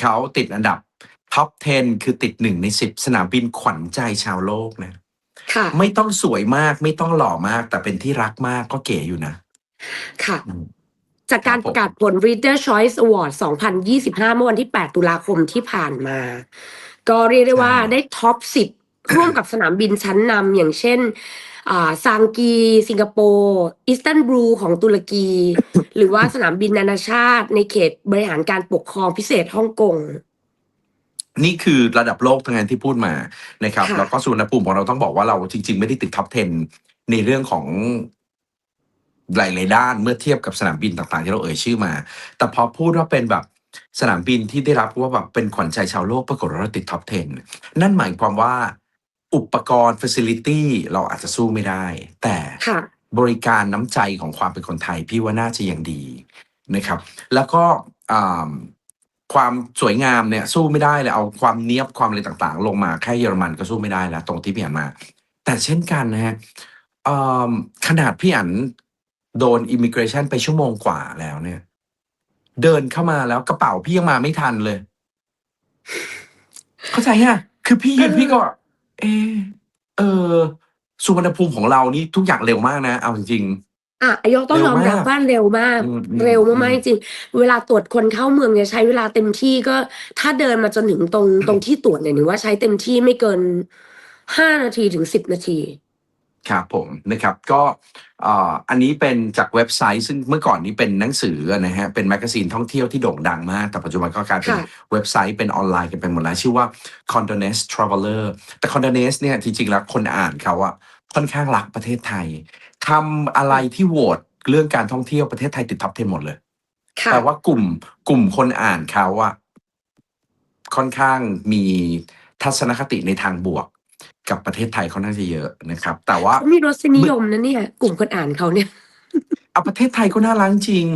เขาติดอันดับท็อป 10 คือติดหนึ่งในสิบสนามบินขวัญใจชาวโลกนะค่ะ ไม่ต้องสวยมากไม่ต้องหล่อมาก แต่เป็นที่รักมากก็เก๋อยู่นะ ค่ะ อืม จากการครับผมประกาศผล Reader Choice Award 2025 เมื่อวันที่ 8 ตุลาคมที่ผ่านมา ก็เรียกได้ว่าได้ท็อป 10 ร่วมกับสนามบินชั้นนำอย่างเช่นอ่าซางกี สิงคโปร์ อิสตันบูลของตุรกี หรือว่าสนามบินนานาชาติ ในเขตบริหารการปกครองพิเศษฮ่องกง นี่คือระดับโลกทั้งนั้นที่พูดมานะครับ ค่ะ แล้วก็สุวรรณภูมิของเราต้องบอกว่าเราจริง ๆ ไม่ได้ติดท็อป 10 ในเรื่องของหลายๆด้านเมื่อเทียบกับสนามบินต่างๆ ที่เราเอ่ยชื่อมา แต่พอพูดว่าเป็นแบบสนามบินที่ได้รับว่าแบบเป็นขวัญใจชาวโลกปรากฏว่าเราติดท็อป 10 นั่นหมายความว่าอุปกรณ์ facility เราอาจจะสู้ไม่ได้ แต่ ค่ะ บริการน้ำใจของความเป็นคนไทย พี่ว่าน่าจะยังดีนะครับ แล้วก็ความสวยงามเนี่ยสู้ไม่ได้เลยเอาความเนี้ยบความอะไรต่างๆ ลงมาแค่เยอรมันก็สู้ไม่ได้แล้วตรงที่พี่อันมา แต่เช่นกันนะฮะขนาดพี่อันโดนอิมิเกรชันไปชั่วโมงกว่าแล้วเนี่ย เดินเข้ามาแล้วกระเป๋าพี่ยังมาไม่ทันเลย เข้าใจฮะคือพี่ยืนพี่ก็ เออเออ สุวรรณภูมิของเรานี่ทุกอย่างเร็วมากนะ เอาจริง อะยกต้องเร็ยวอมรับมากว่าเร็วมาก อืมอืมเร็วอืมากมๆจริงๆเวลาตรวจคนเข้าเมืองเนี่ยใช้เวลาเต็มที่ก็ ถ้าเดินมาจนถึงตรงตรงที่ตรวจเนี่ยหรือว่าใช้เต็มที่ไม่เกินห้านาทีถึงสิบนาที ครับผมนะครับก็เอ่ออันนี้เป็นจากเว็บไซต์ ซึ่งเมื่อก่อนนี้เป็นหนังสือนะฮะเป็นแมกกาซีนท่องเที่ยวที่โด่งดังมาก แต่ปัจจุบันก็กลายเป็นค่ะเว็บไซต์เป็นออนไลน์กันไปหมดแล้ว ชื่อว่า Condonese Traveler แต่ Condonese เนี่ยจริงๆแล้วคนอ่านเขาอะค่อนข้างรักประเทศไทยทำอะไรที่โหวตเรื่องการท่องเที่ยวประเทศไทยติดท็อป10หมดเลยค่ะแต่ว่ากลุ่มกลุ่มคนอ่านเขาอะค่อนข้างมีทัศนคติในทางบวก กับประเทศไทยค่อนข้างจะเยอะนะครับ แต่ว่าเขามีรสนิยมนะเนี่ย กลุ่มคนอ่านเขาเนี่ย เอาประเทศไทยก็น่ารักจริง